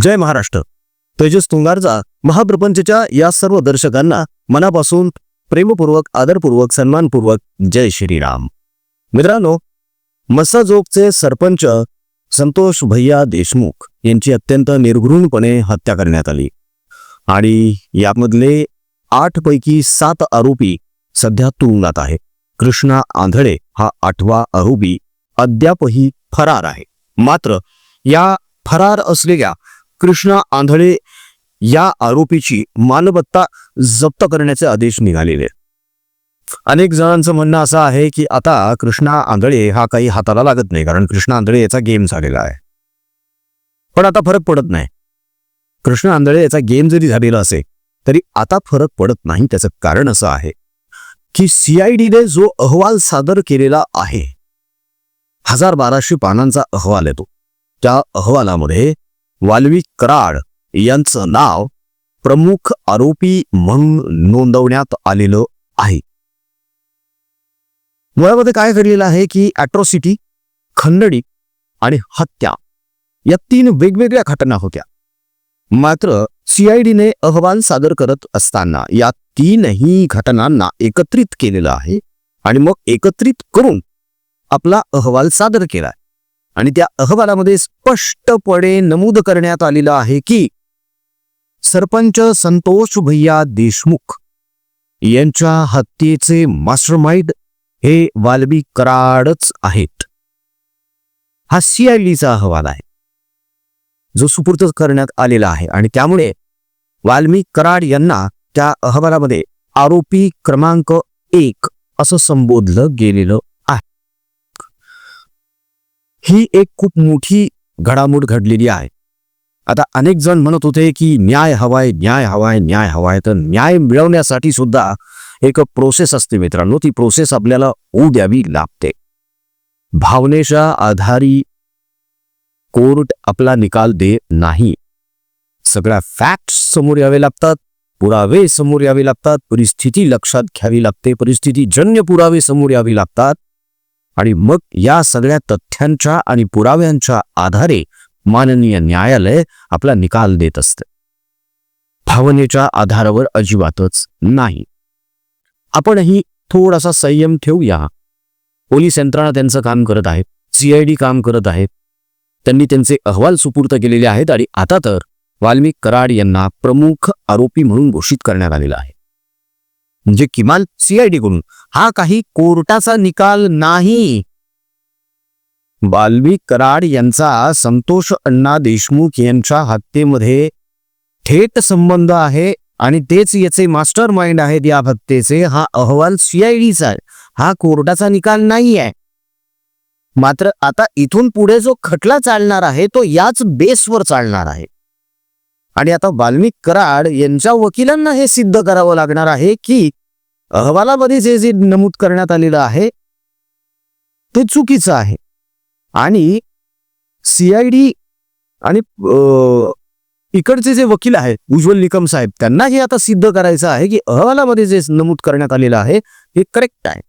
जय महाराष्ट्र. तेजस तुंगारचा महाप्रपंचच्या या सर्व दर्शकांना मनापासून प्रेमपूर्वक आदरपूर्वक सन्मानपूर्वक जय श्रीराम. मित्रांनो मस्साजोगचे सरपंच संतोष भैया देशमुख यांची अत्यंत निर्घृणपणे हत्या करण्यात आली. आणि यामधले आठ पैकी सात आरोपी सध्या तुरुंगात आहे कृष्णा आंधळे हा आठवा आरोपी अद्यापही फरार आहे. मात्र या फरार असलेल्या कृष्णा आंधळे या आरोपीची मालमत्ता जप्त करण्याचे आदेश निघालेले. अनेक जणांचं म्हणणं असं आहे की आता कृष्णा आंधळे हा काही हाताला लागत नाही कारण कृष्णा आंधळे याचा गेम झालेला आहे. पण आता फरक पडत नाही. कृष्ण आंधळे याचा गेम जरी झालेला असेल तरी आता फरक पडत नाही त्याचं कारण असं आहे की सीआयडीने जो अहवाल सादर केलेला आहे हजार बाराशे पानांचा अहवाल येतो त्या अहवालामध्ये वाल्वी कराड यांचं नाव प्रमुख आरोपी म्हणून नोंदवण्यात आलेलं आहे. मुळामध्ये काय घडलेलं आहे की अॅट्रॉसिटी खंडणी आणि हत्या या तीन वेगवेगळ्या घटना होत्या. मात्र सीआयडीने अहवाल सादर करत असताना या तीनही घटनांना एकत्रित केलेलं आहे आणि मग एकत्रित करून आपला अहवाल सादर केलाय. आणि त्या अहवालामध्ये स्पष्टपणे नमूद करण्यात आलेलं आहे की सरपंच संतोष भैया देशमुख यांच्या हत्येचे मास्टरमाइंड हे वाल्मिक कराडच आहेत. हा सीआयडीचा अहवाल आहे. जो सुपूर्त करण्यात आलेला आहे आणि त्यामुळे वाल्मिक कराड यांना त्या अहवालामध्ये आरोपी क्रमांक एक असं संबोधलं गेलेलं ही एक खूप मोठी घडामोड घडलेली आहे. आता अनेक जण म्हणत होते की न्याय हवाय न्याय हवाय न्याय हवाय. तर न्याय मिळवण्यासाठी सुद्धा एक प्रोसेस असते मित्रांनो. ती प्रोसेस आपल्याला होऊ द्यावी लागते. भावनेच्या आधारी कोर्ट आपला निकाल दे नाही. सगळ्या फॅक्ट्स समोर यावे लागतात पुरावे समोर यावे लागतात परिस्थिती लक्षात घ्यावी लागते परिस्थितीजन्य पुरावे समोर यावे लागतात. आणि मग या सगळ्या तथ्यांच्या आणि पुराव्यांच्या आधारे माननीय न्यायालय आपला निकाल देत असते. भावनेच्या आधारावर अजिबातच नाही. आपणही थोडासा संयम ठेवूया. पोलीस यंत्रणा त्यांचं काम करत आहेत सीआयडी काम करत आहेत. त्यांनी त्यांचे अहवाल सुपूर्त केलेले आहेत आणि आता तर वाल्मिक कराड यांना प्रमुख आरोपी म्हणून घोषित करण्यात आलेला आहे. म्हणजे किमान सीआयडी कडून. हा काही कोर्टाचा निकाल नाही. वाल्मिक कराड यांचा संतोष अण्णा देशमुख यांच्या हत्येमध्ये थेट संबंध आहे आणि तेच याचे मास्टर माइंड आहेत या हत्येचे. हा अहवाल सीआयडीचा आहे. हा कोर्टाचा निकाल नाही आहे मात्र आता इथून पुढे जो खटला चालणार आहे तो याच बेसवर चालणार आहे. आणि आता वाल्मिक कराड यांच्या वकिलांना हे सिद्ध करावं लागणार आहे की अहवालामध्ये जे जे नमूद करण्यात आलेलं आहे ते चुकीचं आहे. आणि सीआयडी आणि इकडचे जे वकील आहेत उज्ज्वल निकम साहेब त्यांना हे आता सिद्ध करायचं आहे की अहवालामध्ये जे नमूद करण्यात आलेलं आहे हे करेक्ट आहे.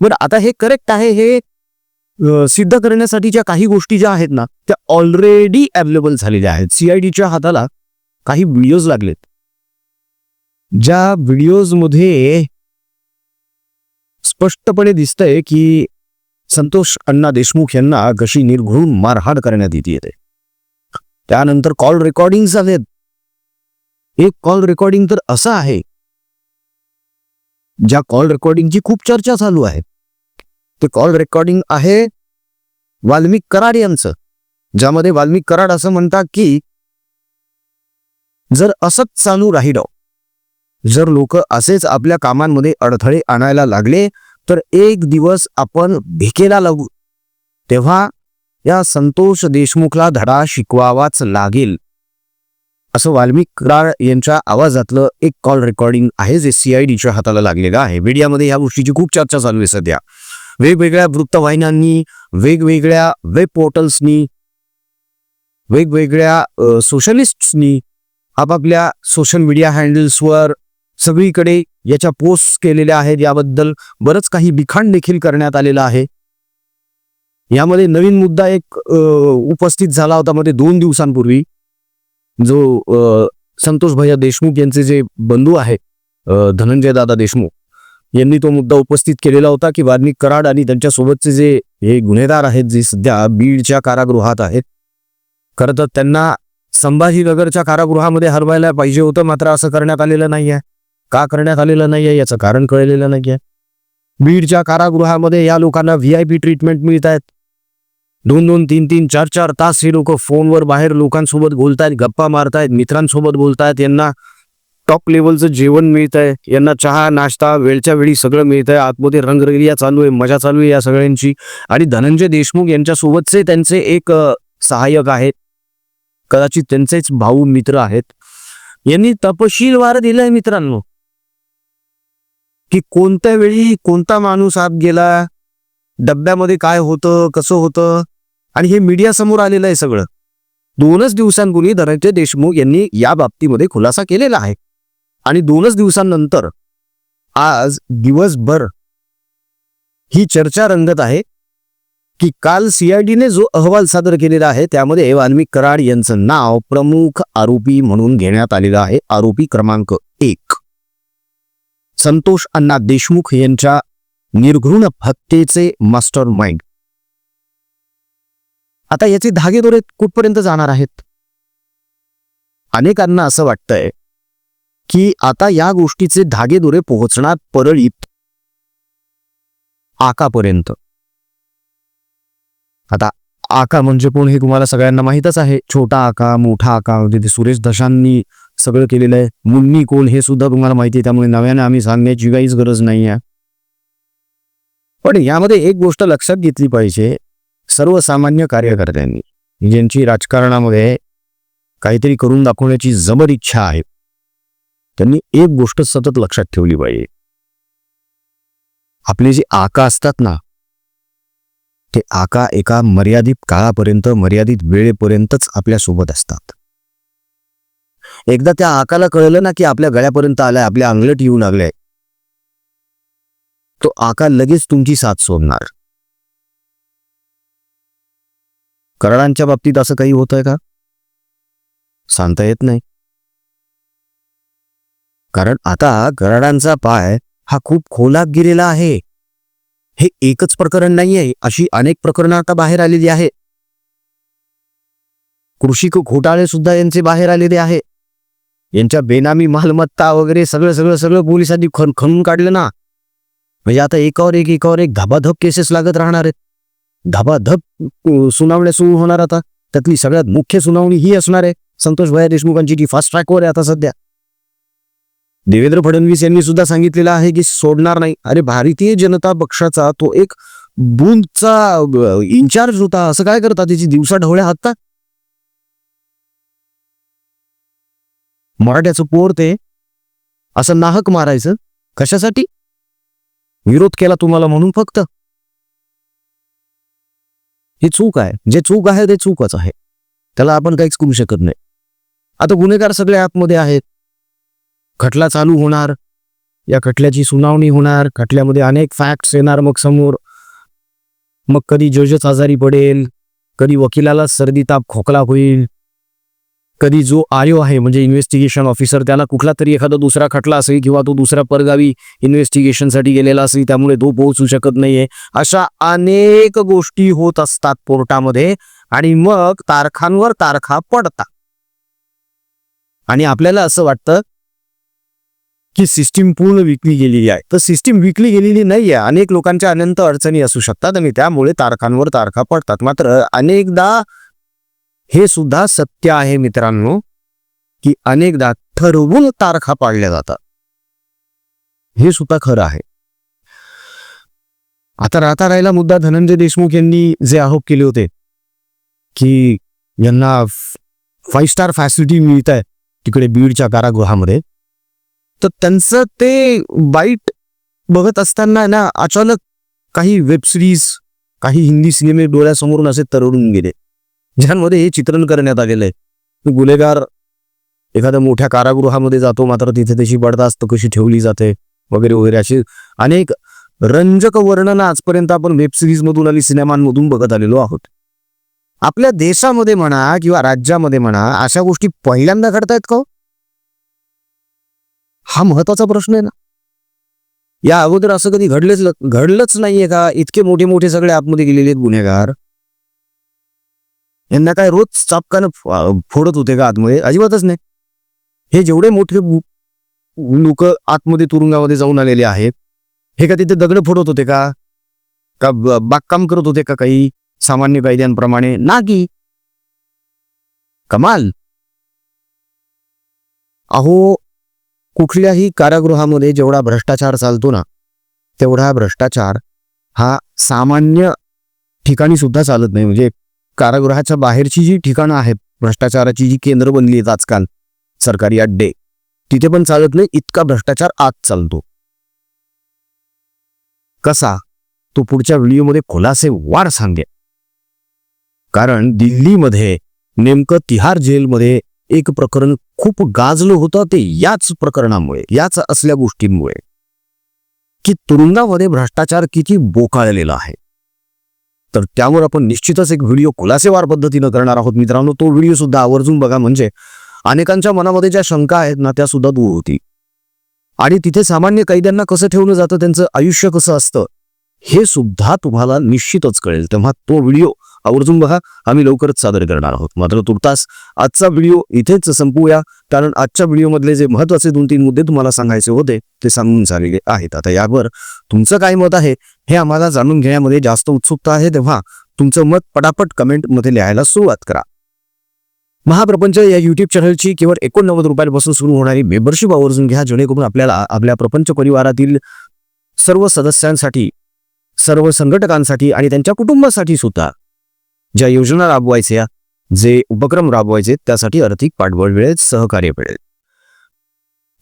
बरं आता हे करेक्ट आहे हे सिद्ध सिद्ध करण्यासाठीच्या काही गोष्टी ज्या आहेत ना त्या ऑलरेडी अवेलेबल झालेल्या आहेत. सीआयडीच्या हाताला काही व्हिडिओज लागलेत. ज्या व्हिडिओजमध्ये स्पष्टपणे दिसतंय की संतोष अण्णा देशमुख यांना कशी निर्घृण मारहाण करण्यात येते येते त्यानंतर कॉल रेकॉर्डिंग आहेत एक कॉल रेकॉर्डिंग तर असं आहे. ज्या कॉल रेकॉर्डिंगची खूप चर्चा चालू आहे. ते कॉल रेकॉर्डिंग आहे वाल्मिक कराड यांचं. ज्यामध्ये वाल्मिक कराड असं म्हणतात की जर असंच चालू राहिलं जर लोक असेच आपल्या कामांमध्ये अडथळे आणायला लागले तर एक दिवस आपण भिकेला लागू. तेव्हा या संतोष देशमुखला धडा शिकवावाच लागेल. असं वाल्मिक कराड यांच्या आवाजातलं एक कॉल रेकॉर्डिंग आहे जे सीआयडीच्या हाताला लागलेलं आहे. मीडियामध्ये ह्या गोष्टीची खूप चर्चा चालू आहे सध्या. वेगवेगळ्या वृत्तवाहिन्यांनी वेगवेगळ्या वेब पोर्टल्सनी वेगवेगळ्या सोशलिस्टनी आपापल्या सोशल मीडिया हँडल्सवर सगळीकडे याच्या पोस्ट केलेल्या आहेत. याबद्दल बरंच काही बिखाण देखील करण्यात आलेलं आहे. यामध्ये नवीन मुद्दा एक उपस्थित झाला होता मध्ये दोन दिवसांपूर्वी. जो संतोष भैया देशमुख यांचे जे बंधू आहे धनंजय दादा देशमुख यांनी तो मुद्दा उपस्थित केलेला होता की वाल्मिक कराड आणि त्यांच्यासोबतचे जे हे गुन्हेगार आहेत जे सध्या बीडच्या कारागृहात आहेत. खरं तर त्यांना संभाजीनगरच्या कारागृहामध्ये हरवायला पाहिजे होतं मात्र असं करण्यात आलेलं नाहीये. का करण्यात आलेलं नाही आहे याचं कारण कळलेलं नाहीये. बीडच्या कारागृहामध्ये या लोकांना व्ही आय पी ट्रीटमेंट मिळत आहेत दोन दोन तीन तीन चार चार तास हे लोक फोनवर बाहेर लोकांसोबत बोलतायत गप्पा मारतायत मित्रांसोबत बोलतायत यांना टॉप लेवलचं जेवण मिळत आहे यांना चहा नाश्ता वेळच्या वेळी सगळं मिळत आहे आतमध्ये रंगरलिया चालू आहे मजा चालू आहे या सगळ्यांची. आणि धनंजय देशमुख यांच्यासोबतचे त्यांचे एक सहाय्यक आहेत. कदाचित त्यांचेच भाऊ मित्र आहेत. यांनी तपशील वार दिलाय मित्रांनो. की कोणत्या वेळी कोणता माणूस आत गेला? डब्यामध्ये काय होतं? कसं होतं? आणि हे मीडिया समोर आलेलं आहे सगळं. दोनच दिवसांपूर्वी धनंजय देशमुख यांनी या बाबतीमध्ये खुलासा केलेला आहे. आणि दोनच दिवसांनंतर आज दिवसभर ही चर्चा रंगत आहे. की काल सीआयडीने जो अहवाल सादर केलेला आहे त्यामध्ये वाल्मिक कराड यांचं नाव प्रमुख आरोपी म्हणून घेण्यात आलेलं आहे. आरोपी क्रमांक एक. संतोष अण्णा देशमुख यांच्या निर्घृण हत्येचे मास्टर माइंड आता याचे धागेदोरे कुठपर्यंत जाणार आहेत? अनेकांना असं वाटतंय की आता या गोष्टीचे धागेदोरे पोहोचणार परळीत आकापर्यंत. आता आका म्हणजे कोण हे तुम्हाला सगळ्यांना माहीतच आहे. छोटा आका मोठा आका म्हणजे सुरेश दशांनी सगळं केलेलं आहे. मुन्नी कोण हे सुद्धा तुम्हाला माहिती आहे त्यामुळे नव्याने आम्ही सांगण्याची काहीच गरज नाही आहे. पण यामध्ये एक गोष्ट लक्षात घेतली पाहिजे सर्वसामान्य कार्यकर्त्यांनी ज्यांची राजकारणामध्ये काहीतरी करून दाखवण्याची जबर इच्छा आहे त्यांनी एक गोष्ट सतत लक्षात ठेवली पाहिजे. आपले जे आका असतात ना ते आका एका मर्यादित काळापर्यंत मर्यादित वेळेपर्यंतच आपल्यासोबत असतात. एकदा त्या आकाला कळलं ना की आपल्या गळ्यापर्यंत आलाय आपल्या अंगलट येऊ लागलाय. तो आका लगेच तुमची साथ सोडणार. कराडांच्या बाबतीत असं काही होतंय का? सांगता येत नाही. कारण आता कराडांचा पाय हा खूप खोलात गेलेला आहे. हे एकच प्रकरण नाहीये अशी अनेक प्रकरणं आता बाहेर आलेली आहे. कृषी क- घोटाळे सुद्धा यांचे बाहेर आलेले आहे. यांच्या बेनामी मालमत्ता वगैरे सगळं सगळं सगळं पोलिसांनी खन खणून काढलं ना. म्हणजे आता एकावर एक एकावर एक धबाधब केसेस लागत राहणार आहेत. धबाधब सुनावण्या सुरू होणार आता. त्यातली सगळ्यात मुख्य सुनावणी ही असणार आहे. संतोष भैया देशमुखांची जी फास्ट ट्रॅकवर आहे आता सध्या. देवेंद्र फडणवीस यांनी सुद्धा सांगितलेलं आहे की सोडणार नाही. अरे भारतीय जनता पक्षाचा तो एक बूथचा इन्चार्ज होता. असं काय करता त्याची दिवसा ढवळ्या हातात मराठ्याचं पोर ते असं नाहक मारायचं? कशासाठी? विरोध केला तुम्हाला म्हणून फक्त? ही चूक आहे. जे चूक आहे ते चूकच आहे. त्याला आपण काहीच करू शकत नाही. आता गुन्हेगार सगळे आतमध्ये आहेत. खटला चालू होणार या खटल्याची सुनावणी होणार खटल्यामध्ये अनेक फॅक्ट्स येणार मग समोर. मग कधी जजच आजारी पडेल कधी वकिलाला सर्दी ताप खोकला होईल कधी जो आयो आहे म्हणजे इन्व्हेस्टिगेशन ऑफिसर त्याला कुठला तरी एखादा दुसरा खटला असेल किंवा तो दुसऱ्या परगावी इन्व्हेस्टिगेशनसाठी गेलेला असेल त्यामुळे तो पोहोचू शकत नाहीये. अशा अनेक गोष्टी होत असतात कोर्टामध्ये आणि मग तारखांवर तारखा पडतात. आणि आपल्याला असं वाटतं की सिस्टीम पूर्ण विकली गेलेली आहे. तर सिस्टीम विकली गेलेली नाही आहे अनेक लोकांच्या अनंत अडचणी असू शकतात आणि त्यामुळे तारखांवर तारखा पडतात. मात्र अनेकदा हे सुद्धा सत्य आहे मित्रांनो की अनेकदा ठरवून तारखा पाडल्या जातात. हे सुद्धा खरं आहे. आता राहता राहिला मुद्दा धनंजय देशमुख यांनी जे आरोप केले होते की यांना फाईव्ह स्टार फॅसिलिटी मिळत आहे तिकडे बीडच्या कारागृहामध्ये. तर त्यांचं ते वाईट बघत असताना ना अचानक काही वेब सिरीज काही हिंदी सिनेमे डोळ्यासमोरून असे तरळून गेले. ज्यांमध्ये हे चित्रण करण्यात आलेलं आहे. गुन्हेगार एखाद्या मोठ्या कारागृहामध्ये जातो मात्र तिथे त्याची बडदास्त कशी ठेवली जाते वगैरे वगैरे अशी अनेक रंजक वर्णनं आजपर्यंत आपण वेब सिरीज मधून आणि सिनेमांमधून बघत आलेलो आहोत. आपल्या देशामध्ये म्हणा किंवा राज्यामध्ये म्हणा अशा गोष्टी पहिल्यांदा घडतायत का हो? हा महत्त्वाचा प्रश्न आहे ना. या अगोदर असं कधी घडलेच घडलंच नाहीये का? इतके मोठे मोठे सगळे आतमध्ये गेलेले आहेत गुन्हेगार. यांना काय रोज चापकानं फोडत होते का आतमध्ये? अजिबातच नाही. हे जेवढे मोठे लोक आतमध्ये तुरुंगामध्ये जाऊन आलेले आहेत हे का तिथे दगड फोडत होते का? का बागकाम करत होते का काही सामान्य कायद्यांप्रमाणे? की. कमाल. अहो कुठल्याही कारागृहामध्ये जेवढा भ्रष्टाचार चालतो ना तेवढा भ्रष्टाचार हा सामान्य ठिकाणी सुद्धा चालत नाही. म्हणजे कारागृहाच्या बाहेरची जी ठिकाणं आहेत भ्रष्टाचाराची जी केंद्र बनली आहेत आजकाल सरकारी अड्डे तिथे पण चालत नाही इतका भ्रष्टाचार आज चालतो. कसा? तो पुढच्या व्हिडिओमध्ये खुलासे वार सांगे कारण दिल्लीमध्ये नेमकं तिहार जेलमध्ये एक प्रकरण खूप गाजलं होतं ते याच प्रकरणामुळे याच असल्या गोष्टींमुळे. की तुरुंगामध्ये भ्रष्टाचार किती बोकाळलेला आहे. तर त्यावर आपण निश्चितच एक व्हिडिओ खुलासेवार पद्धतीनं करणार आहोत मित्रांनो. तो व्हिडिओ सुद्धा आवर्जून बघा म्हणजे अनेकांच्या मनामध्ये ज्या शंका आहेत ना त्या सुद्धा दूर होती आणि तिथे सामान्य कैद्यांना कसं ठेवलं जातं त्यांचं आयुष्य कसं असतं हे सुद्धा तुम्हाला निश्चितच कळेल. तेव्हा तो व्हिडिओ आवर्जून बघा आम्ही लवकरच सादर करणार आहोत. मात्र तुर्तास आजचा व्हिडिओ इथेच संपवूया कारण आजच्या व्हिडिओमधले जे महत्त्वाचे दोन तीन मुद्दे तुम्हाला सांगायचे होते ते सांगून झालेले आहेत. आता यावर तुमचं काय मत आहे हे आम्हाला जाणून घेण्यामध्ये जास्त उत्सुकता आहे तेव्हा तुमचं मत पटापट कमेंटमध्ये लिहायला सुरुवात करा. महाप्रपंच या युट्यूब चॅनलची केवळ एकोणनव्वद रुपयांपासून सुरू होणारी मेंबरशिप आवर्जून घ्या जेणेकरून आपल्याला आपल्या प्रपंच परिवारातील सर्व सदस्यांसाठी सर्व संघटकांसाठी आणि त्यांच्या कुटुंबासाठी सुद्धा ज्या योजना राबवायच्या जे उपक्रम राबवायचे त्यासाठी आर्थिक पाठबळ मिळेल सहकार्य मिळेल.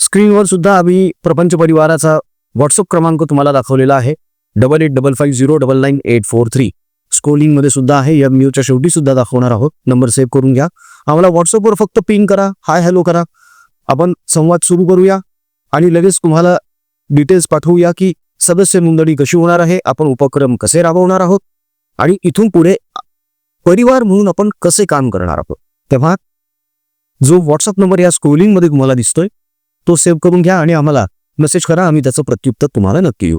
स्क्रीनवर सुद्धा आम्ही प्रपंच परिवाराचा व्हॉट्सअप क्रमांक तुम्हाला दाखवलेला आहे. Double eight double five zero double nine eight four three स्कोलिंगमध्ये सुद्धा आहे. या म्यूच्या शेवटी सुद्धा दाखवणार आहोत. नंबर सेव्ह करून घ्या. आम्हाला व्हॉट्सअपवर फक्त पिन करा. हाय हॅलो करा. आपण संवाद सुरू करूया आणि लगेच तुम्हाला डिटेल्स पाठवूया की सदस्य नोंदणी कशी होणार आहे आपण उपक्रम कसे राबवणार आहोत आणि इथून पुढे परिवार म्हणून आपण कसे काम करणार आहोत? तेव्हा जो व्हॉट्सअप नंबर या स्क्रोलिंगमध्ये तुम्हाला दिसतोय तो सेव्ह करून घ्या आणि आम्हाला मेसेज करा आम्ही त्याचं प्रत्युत्तर तुम्हाला नक्की येऊ